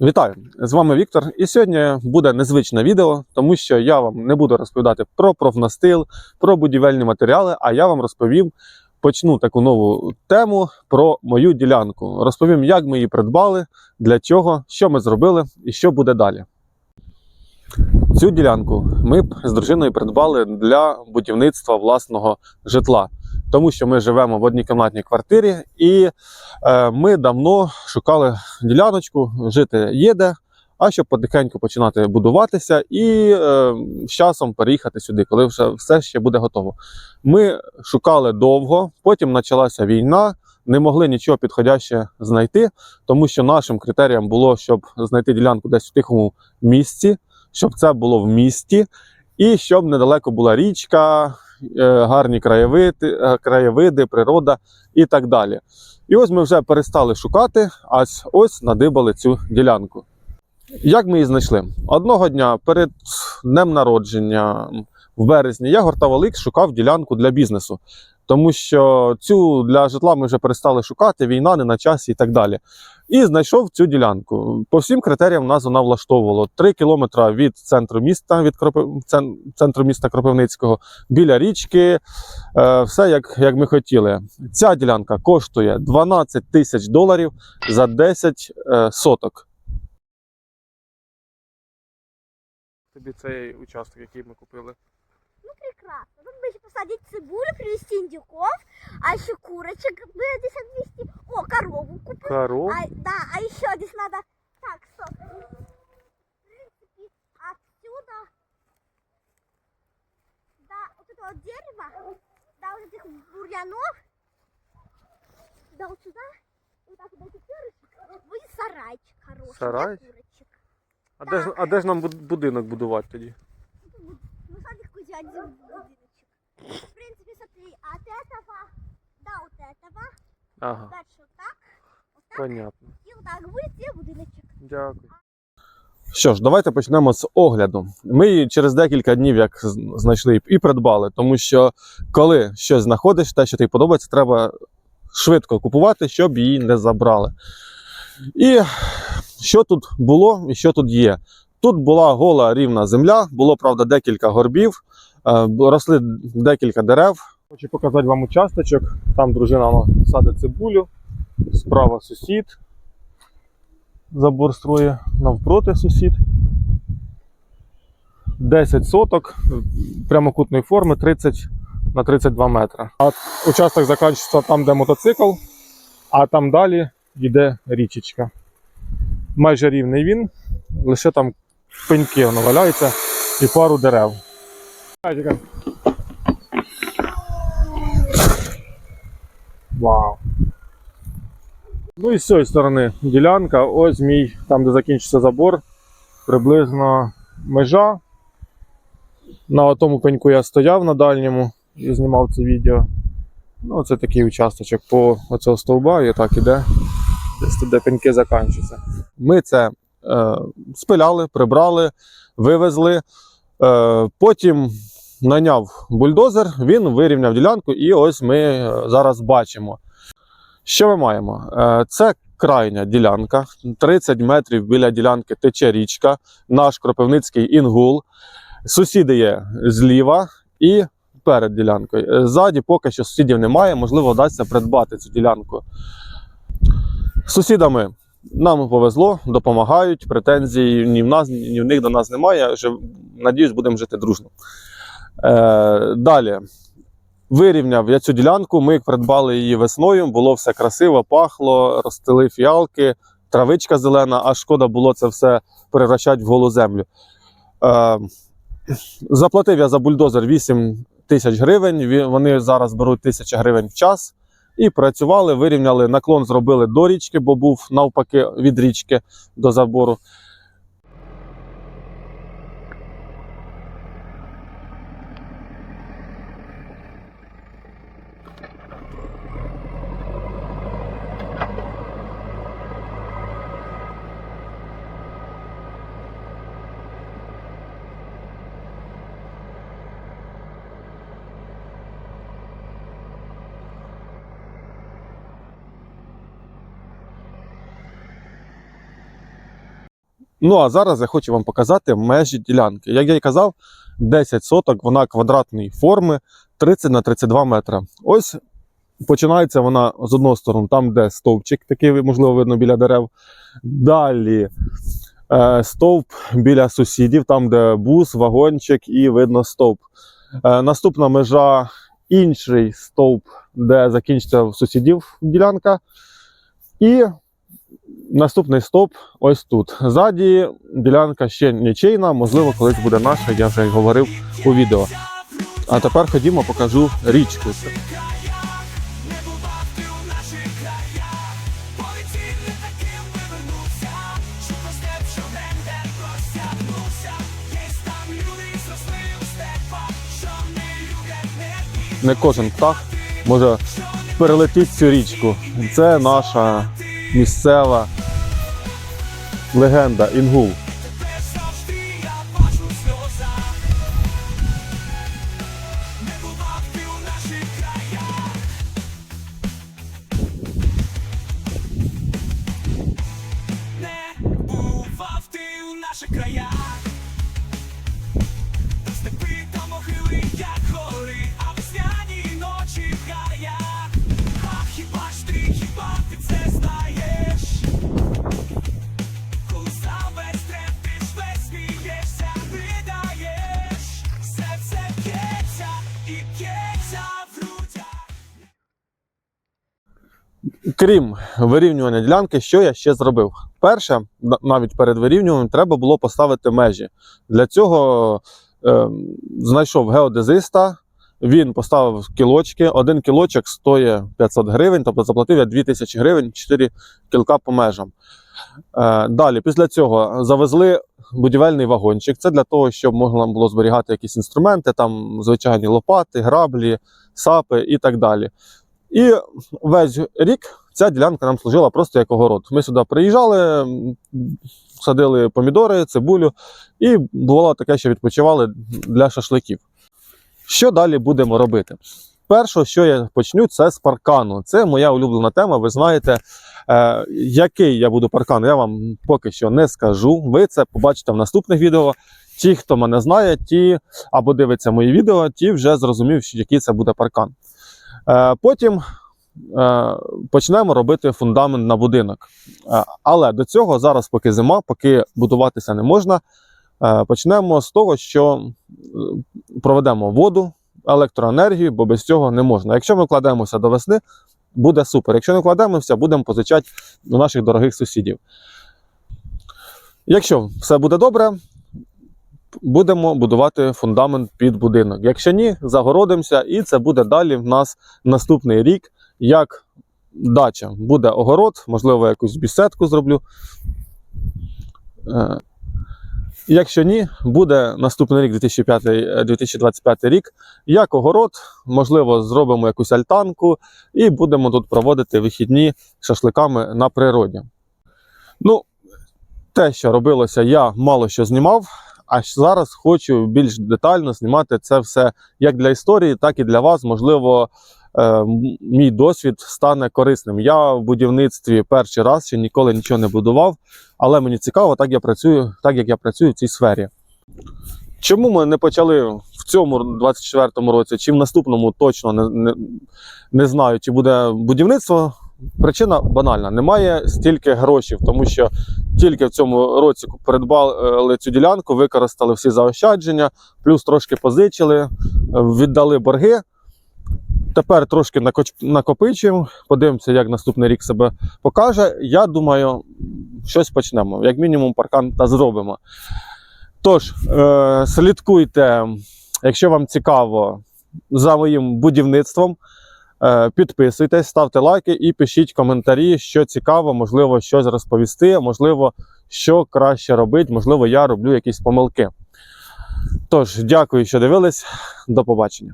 Вітаю! З вами Віктор. І сьогодні буде незвичне відео, тому що я вам не буду розповідати про профнастил, про будівельні матеріали, а я вам розповім, почну таку нову тему про мою ділянку. Розповім, як ми її придбали, для чого, що ми зробили і що буде далі. Цю ділянку ми з дружиною придбали для будівництва власного житла, тому що ми живемо в однокімнатній квартирі і е, ми давно шукали діляночку, жити є де, а щоб потихеньку починати будуватися і е, з часом переїхати сюди, коли вже все ще буде готово. Ми шукали довго, потім почалася війна. Не могли нічого підходяще знайти, тому що нашим критерієм було, щоб знайти ділянку десь в тихому місці, щоб це було в місті, і щоб недалеко була річка, гарні краєвиди, е, краєвиди, природа і так далі. І ось ми вже перестали шукати, а ось надибали цю ділянку. Як ми її знайшли? Одного дня перед днем народження в березні я гортав Оликс, шукав ділянку для бізнесу. Тому що цю для житла ми вже перестали шукати, війна не на часі і так далі. І знайшов цю ділянку. По всім критеріям нас вона влаштовувала. Три кілометри від центру міста, від Кропив... центру міста Кропивницького, біля річки. Е, все як, як ми хотіли. Ця ділянка коштує 12 тисяч доларів за 10 е, соток. Тобі цей участок, який ми купили. Ну, Прекрасно. Еще посадить цибулю, привезти индюков, а еще курочек бы здесь отвезти. О, корову купить. Коров. А, да, а еще здесь надо... Так, стоп. Отсюда... Да, вот это вот дерево, да, вот этих бурьянов, да, вот сюда, вот так вот эти перышек, будет сарайчик хороший Сарай? А де, ж, а де ж нам буд- будинок будувати тоді? Ну, смотри, какой один будиночек. В принципе, смотри, от этого до вот этого, Ага, дальше вот так, вот так, понятно. и вот так будет и будиночек. Дякую. Що ж, давайте почнемо з огляду. Ми її через декілька днів як знайшли і придбали, тому що коли щось знаходиш, те, що тобі подобається, треба швидко купувати, щоб її не забрали. І що тут було і що тут є? Тут була гола рівна земля, було, правда, декілька горбів, росли декілька дерев. Хочу показати вам участочок. Там дружина садить цибулю, справа сусід забор строє навпроти сусід. 10 соток прямокутної форми 30 на 32 метри. А участок закінчується там, де мотоцикл, а там далі йде річечка. Майже рівний він, лише там пеньки воно і пару дерев. Вау. Ну і з цієї сторони ділянка, ось мій, там де закінчиться забор, приблизно межа. На тому пеньку я стояв на дальньому і знімав це відео. Ну, це такий участочок по оцього стовба, і так іде. Десь тут де пеньки закінчуються. Ми це е, спиляли, прибрали, вивезли. Е, потім наняв бульдозер, він вирівняв ділянку, і ось ми е, зараз бачимо. Що ми маємо? Е, Це крайня ділянка. 30 метрів біля ділянки тече річка, наш кропивницький інгул. Сусіди є зліва і перед ділянкою. Е, Ззаді поки що сусідів немає, можливо, вдасться придбати цю ділянку. Сусідами нам повезло, допомагають. Претензій ні в нас, ні в них до нас немає. Надіюсь, будемо жити дружно. Е, далі. Вирівняв я цю ділянку, ми придбали її весною, було все красиво, пахло, розстели фіалки, травичка зелена, а шкода було це все перевращати в голу землю. Е, заплатив я за бульдозер 8 тисяч гривень. Вони зараз беруть 1000 гривень в час. І працювали, вирівняли наклон, зробили до річки, бо був навпаки від річки до забору. Ну а зараз я хочу вам показати межі ділянки. Як я і казав, 10 соток, вона квадратної форми 30 на 32 метра. Ось починається вона з одного сторони, там, де стовпчик, такий можливо видно біля дерев. Далі е, стовп біля сусідів, там, де бус, вагончик і видно стовп. Е, наступна межа інший стовп, де закінчиться сусідів ділянка. І наступний стовп ось тут. Ззаді ділянка ще нічийна, можливо, колись буде наша, я вже говорив у відео. А тепер ходімо, покажу річку. Не кожен птах може перелетіти цю річку. Це наша місцева легенда Інгул. Крім вирівнювання ділянки, що я ще зробив? Перше, навіть перед вирівнюванням, треба було поставити межі. Для цього е, знайшов геодезиста, він поставив кілочки. Один кілочок стоїть 500 гривень, тобто заплатив я 2000 гривень, 4 кілка по межам. Е, далі, після цього завезли будівельний вагончик. Це для того, щоб можна було зберігати якісь інструменти, там звичайні лопати, граблі, сапи і так далі. І весь рік ця ділянка нам служила просто як огород. Ми сюди приїжджали, садили помідори, цибулю, і було таке, що відпочивали для шашликів. Що далі будемо робити? Перше, що я почну, це з паркану. Це моя улюблена тема. Ви знаєте, е, який я буду паркан, я вам поки що не скажу. Ви це побачите в наступних відео. Ті, хто мене знає, ті або дивиться мої відео, ті вже зрозумів, який це буде паркан. Е, Потім е, почнемо робити фундамент на будинок. Е, Але до цього зараз, поки зима, поки будуватися не можна, е, почнемо з того, що е, проведемо воду, електроенергію, бо без цього не можна. Якщо ми вкладемося до весни, буде супер. Якщо не вкладемося, будемо позичати до наших дорогих сусідів. Якщо все буде добре, будемо будувати фундамент під будинок. Якщо ні, загородимося, і це буде далі в нас наступний рік, як дача. Буде огород, можливо, якусь бісетку зроблю. Е, Якщо ні, буде наступний рік, 2005, е, 2025 рік, як огород, можливо, зробимо якусь альтанку і будемо тут проводити вихідні шашликами на природі. Ну, те, що робилося, я мало що знімав. А зараз хочу більш детально знімати це все як для історії, так і для вас. Можливо, е, мій досвід стане корисним. Я в будівництві перший раз ще ніколи нічого не будував, але мені цікаво, так я працюю, так як я працюю в цій сфері. Чому ми не почали в цьому 24-му році, чи в наступному точно не, не, не знаю, чи буде будівництво? Причина банальна: немає стільки грошей, тому що тільки в цьому році придбали цю ділянку, використали всі заощадження, плюс трошки позичили, е, віддали борги. Тепер трошки накопичуємо, подивимося, як наступний рік себе покаже. Я думаю, щось почнемо. Як мінімум, паркан та зробимо. Тож, е, слідкуйте, якщо вам цікаво, за моїм будівництвом. Е, Підписуйтесь, ставте лайки і пишіть коментарі, що цікаво, можливо, щось розповісти, можливо, що краще робити, можливо, я роблю якісь помилки. Тож, дякую, що дивились. До побачення.